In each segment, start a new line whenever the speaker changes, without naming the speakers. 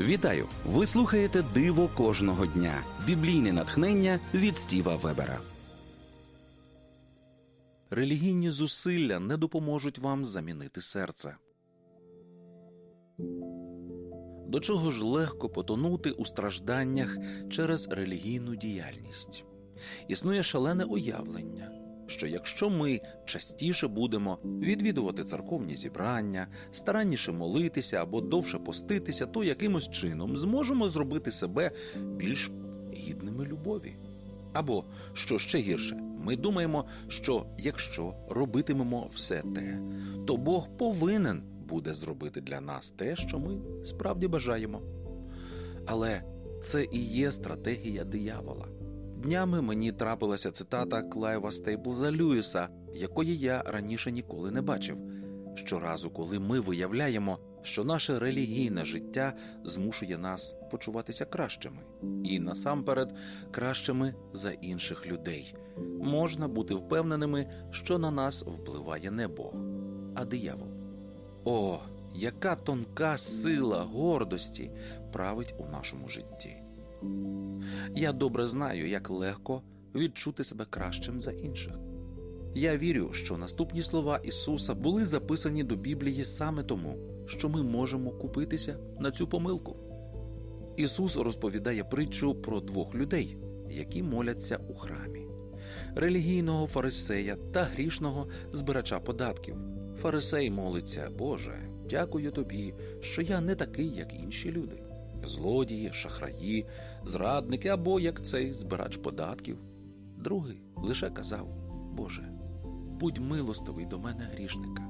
Вітаю! Ви слухаєте Диво кожного дня. Біблійне натхнення від Стіва Вебера. Релігійні зусилля не допоможуть вам замінити серце. До чого ж легко потонути у стражданнях через релігійну діяльність? Існує шалене уявлення, що якщо ми частіше будемо відвідувати церковні зібрання, старанніше молитися або довше поститися, то якимось чином зможемо зробити себе більш гідними любові. Або, що ще гірше, ми думаємо, що якщо робитимемо все те, то Бог повинен буде зробити для нас те, що ми справді бажаємо. Але це і є стратегія диявола. Днями мені трапилася цитата Клайва Стейплза Льюіса, якої я раніше ніколи не бачив. Щоразу, коли ми виявляємо, що наше релігійне життя змушує нас почуватися кращими, і насамперед кращими за інших людей, можна бути впевненими, що на нас впливає не Бог, а диявол. О, яка тонка сила гордості править у нашому житті. Я добре знаю, як легко відчути себе кращим за інших. Я вірю, що наступні слова Ісуса були записані до Біблії саме тому, що ми можемо купитися на цю помилку. Ісус розповідає притчу про двох людей, які моляться у храмі: релігійного фарисея та грішного збирача податків. Фарисей молиться, Боже, дякую тобі, що я не такий, як інші люди. Злодії, шахраї, зрадники або як цей збирач податків. Другий лише казав: Боже, будь милостивий до мене грішника.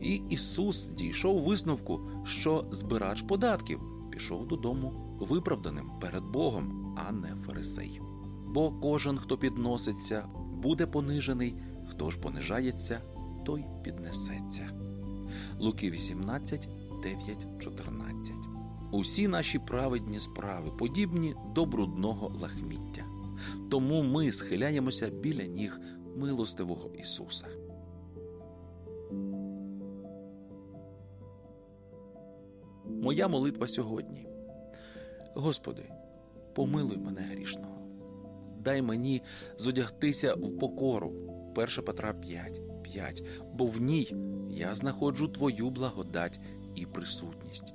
І Ісус дійшов висновку, що збирач податків пішов додому виправданим перед Богом, а не фарисей. Бо кожен, хто підноситься, буде понижений, хто ж понижається, той піднесеться. Луки 18, 9, 14 Усі наші праведні справи подібні до брудного лахміття. Тому ми схиляємося біля ніг милостивого Ісуса. Моя молитва сьогодні. Господи, помилуй мене грішного. Дай мені зодягтися в покору. 1 Петра 5, 5, бо в ній я знаходжу Твою благодать і присутність.